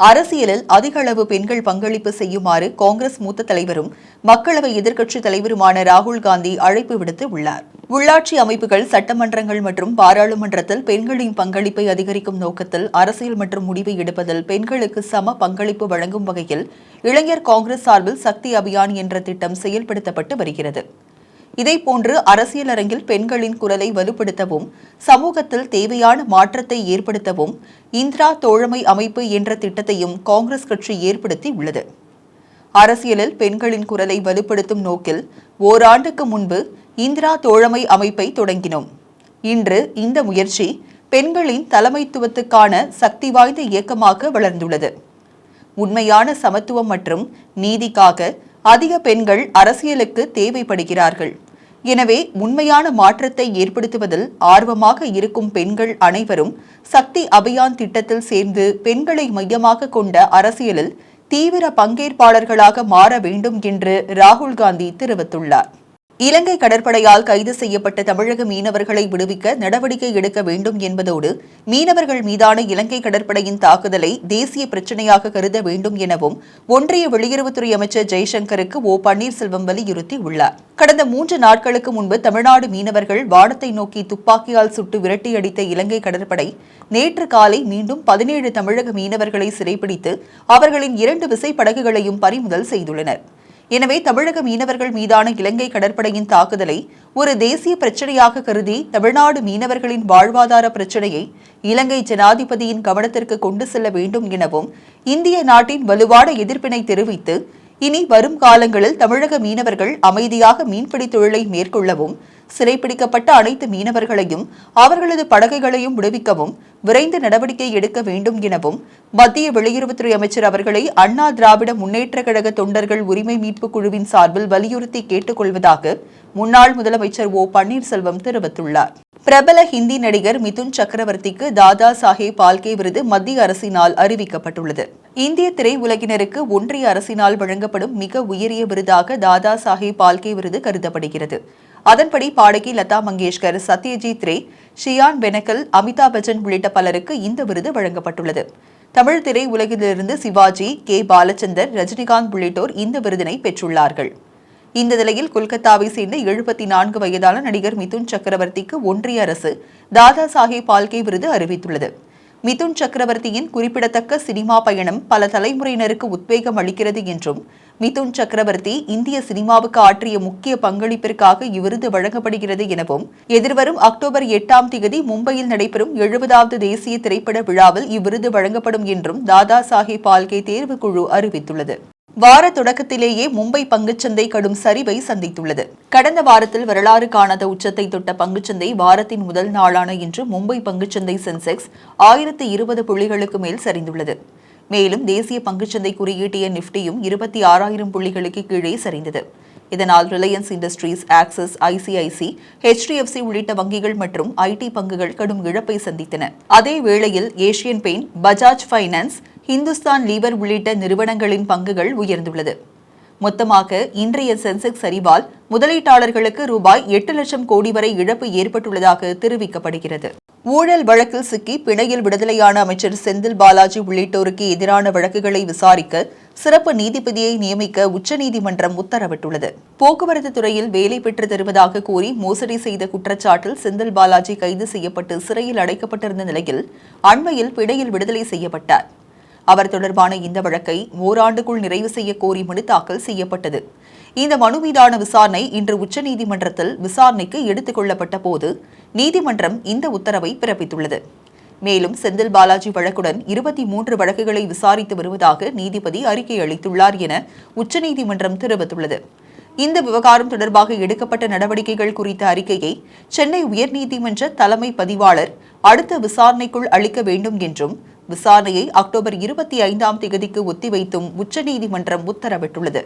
அரசியலில் அதிக அளவு பெண்கள் பங்களிப்பு செய்யுமாறு காங்கிரஸ் மூத்த தலைவரும் மக்களவை எதிர்க்கட்சித் தலைவருமான ராகுல் காந்தி அழைப்பு விடுத்து உள்ளார். உள்ளாட்சி அமைப்புகள் சட்டமன்றங்கள் மற்றும் பாராளுமன்றத்தில் பெண்களின் பங்களிப்பை அதிகரிக்கும் நோக்கத்தில் அரசியல் மற்றும் முடிவை எடுப்பதில் பெண்களுக்கு சம பங்களிப்பு வழங்கும் வகையில் இளைஞர் காங்கிரஸ் சார்பில் சக்தி அபியான் என்ற திட்டம் செயல்படுத்தப்பட்டு வருகிறது. இதேபோன்று அரசியல் அரங்கில் பெண்களின் குரலை வலுப்படுத்தவும் சமூகத்தில் தேவையான மாற்றத்தை ஏற்படுத்தவும் இந்திரா தோழமை அமைப்பு என்ற திட்டத்தையும் காங்கிரஸ் கட்சி ஏற்படுத்தி உள்ளது. அரசியலில் பெண்களின் குரலை வலுப்படுத்தும் நோக்கில் ஓராண்டுக்கு முன்பு இந்திரா தோழமை அமைப்பை தொடங்கினோம். இன்று இந்த முயற்சி பெண்களின் தலைமைத்துவத்துக்கான சக்தி வாய்ந்த இயக்கமாக வளர்ந்துள்ளது. உண்மையான சமத்துவம் மற்றும் நீதிக்காக அதிக பெண்கள் அரசியலுக்கு தேவைப்படுகிறார்கள். எனவே உண்மையான மாற்றத்தை ஏற்படுத்துவதில் ஆர்வமாக இருக்கும் பெண்கள் அனைவரும் சக்தி அபியான் திட்டத்தில் சேர்ந்து பெண்களை மையமாக கொண்ட அரசியலில் தீவிர பங்கேற்பாளர்களாக மாற வேண்டும் என்று ராகுல் காந்தி தெரிவித்துள்ளார். இலங்கை கடற்படையால் கைது செய்யப்பட்ட தமிழக மீனவர்களை விடுவிக்க நடவடிக்கை எடுக்க வேண்டும் என்பதோடு மீனவர்கள் மீதான இலங்கை கடற்படையின் தாக்குதலை தேசிய பிரச்சினையாக கருத வேண்டும் எனவும் ஒன்றிய வெளியுறவுத்துறை அமைச்சர் ஜெய்சங்கருக்கு ஓ பன்னீர்செல்வம் வலியுறுத்தியுள்ளார். கடந்த மூன்று நாட்களுக்கு முன்பு தமிழ்நாடு மீனவர்கள் வானத்தை நோக்கி துப்பாக்கியால் சுட்டு விரட்டியடித்த இலங்கை கடற்படை நேற்று காலை மீண்டும் பதினேழு தமிழக மீனவர்களை சிறைப்பிடித்து அவர்களின் இரண்டு விசைப்படகுகளையும் பறிமுதல் செய்துள்ளனர். எனவே தமிழக மீனவர்கள் மீதான இலங்கை கடற்படையின் தாக்குதலை ஒரு தேசிய பிரச்சனையாக கருதி தமிழ்நாடு மீனவர்களின் வாழ்வாதார பிரச்சனையை இலங்கை ஜனாதிபதியின் கவனத்திற்கு கொண்டு செல்ல வேண்டும் எனவும் இந்திய நாட்டின் வலுவான எதிர்ப்பினை தெரிவித்து இனி வரும் காலங்களில் தமிழக மீனவர்கள் அமைதியாக மீன்பிடி தொழிலை மேற்கொள்ளவும் சிறைப்பிடிக்கப்பட்ட அனைத்து மீனவர்களையும் அவர்களது படகுகளையும் விடுவிக்கவும் விரைந்து நடவடிக்கை எடுக்க வேண்டும் எனவும் மத்திய வெளியுறவுத்துறை அமைச்சர் அவர்களை அண்ணா திராவிட முன்னேற்ற கழக தொண்டர்கள் உரிமை மீட்புக் குழுவின் சார்பில் வலியுறுத்தி கேட்டுக் கொள்வதாக முன்னாள் முதலமைச்சர் ஓ பன்னீர்செல்வம் தெரிவித்துள்ளார். பிரபல ஹிந்தி நடிகர் மிதுன் சக்கரவர்த்திக்கு தாதா சாஹேப் பால்கே விருது மத்திய அரசினால் அறிவிக்கப்பட்டுள்ளது. இந்திய திரையுலகினருக்கு ஒன்றிய அரசினால் வழங்கப்படும் மிக உயரிய விருதாக தாதா சாஹேப் பால்கே விருது கருதப்படுகிறது. அதன்படி பாடகி லதா மங்கேஷ்கர் சத்யஜித் ரே ஷியான் பெனகல் அமிதாப் பச்சன் உள்ளிட்ட பலருக்கு இந்த விருது வழங்கப்பட்டுள்ளது. தமிழ் திரையுலகிலிருந்து சிவாஜி கே. பாலச்சந்தர் ரஜினிகாந்த் உள்ளிட்டோர் இந்த விருதினை பெற்றுள்ளார்கள். இந்த நிலையில் கொல்கத்தாவை சேர்ந்த எழுபத்தி நான்கு வயதான நடிகர் மிதுன் சக்கரவர்த்திக்கு ஒன்றிய அரசு தாதா சாஹேப் பால்கே விருது அறிவித்துள்ளது. மிதுன் சக்கரவர்த்தியின் குறிப்பிடத்தக்க சினிமா பயணம் பல தலைமுறையினருக்கு உத்வேகம் அளிக்கிறது என்றும் மிதுன் சக்கரவர்த்தி இந்திய சினிமாவுக்கு ஆற்றிய முக்கிய பங்களிப்பிற்காக இவ்விருது வழங்கப்படுகிறது எனவும் எதிர்வரும் அக்டோபர் எட்டாம் தேதி மும்பையில் நடைபெறும் எழுபதாவது தேசிய திரைப்பட விழாவில் இவ்விருது வழங்கப்படும் என்றும் தாதா சாஹேப் பால்கே தேர்வுக்குழு அறிவித்துள்ளது. வார தொடக்கத்திலேயே மும்பை பங்குச்சந்தை கடும் சரிவை சந்தித்துள்ளது. கடந்த வாரத்தில் வரலாறு காணாத உச்சத்தை தொட்ட பங்குச்சந்தை வாரத்தின் முதல் நாளான இன்று மும்பை பங்குச்சந்தை சென்செக்ஸ் ஆயிரத்தி இருபது புள்ளிகளுக்கு மேல் சரிந்துள்ளது. மேலும் தேசிய பங்குச்சந்தை குறியீட்டிய நிப்டியும் இருபத்தி ஆறாயிரம் புள்ளிகளுக்கு கீழே சரிந்தது. இதனால் Reliance Industries Axis ICICI HDFC உள்ளிட்ட வங்கிகள் மற்றும் ஐடி பங்குகள் கடும் இழப்பை சந்தித்தன. அதே வேளையில் Asian paint Bajaj finance Hindustan Lever உள்ளிட்ட நிறுவனங்களின் பங்குகள் உயர்ந்துள்ளது. மொத்தமாக இன்றைய சென்செக்ஸ் சரிவால் முதலீட்டாளர்களுக்கு ரூபாய் எட்டு லட்சம் கோடி வரை இழப்பு ஏற்பட்டுள்ளதாக தெரிவிக்கப்படுகிறது. ஊழல் வழக்கில் சிக்கி பிணையில் விடுதலையான அமைச்சர் செந்தில் பாலாஜி உள்ளிட்டோருக்கு எதிரான வழக்குகளை விசாரிக்க சிறப்பு நீதிபதியை நியமிக்க உச்சநீதிமன்றம் உத்தரவிட்டுள்ளது. போக்குவரத்து துறையில் வேலை பெற்று தருவதாக கூறி மோசடி செய்த குற்றச்சாட்டில் செந்தில் பாலாஜி கைது செய்யப்பட்டு சிறையில் அடைக்கப்பட்டிருந்த நிலையில் அண்மையில் பிணையில் விடுதலை செய்யப்பட்டார். அவர் தொடர்பான இந்த வழக்கை ஓராண்டுக்குள் நிறைவு செய்ய கோரி மனு தாக்கல் செய்யப்பட்டது. இந்த மனு மீதான விசாரணை இன்று உச்சநீதிமன்றத்தில் விசாரணைக்கு எடுத்துக் கொள்ளப்பட்ட போது நீதிமன்றம் இந்த உத்தரவை பிறப்பித்துள்ளது. மேலும் செந்தில் பாலாஜி வழக்குடன் இருபத்தி மூன்று வழக்குகளை விசாரித்து வருவதாக நீதிபதி அறிக்கை அளித்துள்ளார் என உச்சநீதிமன்றம் தெரிவித்துள்ளது. இந்த விவகாரம் தொடர்பாக எடுக்கப்பட்ட நடவடிக்கைகள் குறித்த அறிக்கையை சென்னை உயர்நீதிமன்ற தலைமை பதிவாளர் அடுத்த விசாரணைக்குள் அளிக்க வேண்டும் என்றும் விசாரணையை அக்டோபர் இருபத்தி ஐந்தாம் தேதிக்கு ஒத்திவைத்தும் உச்சநீதிமன்றம் உத்தரவிட்டுள்ளது.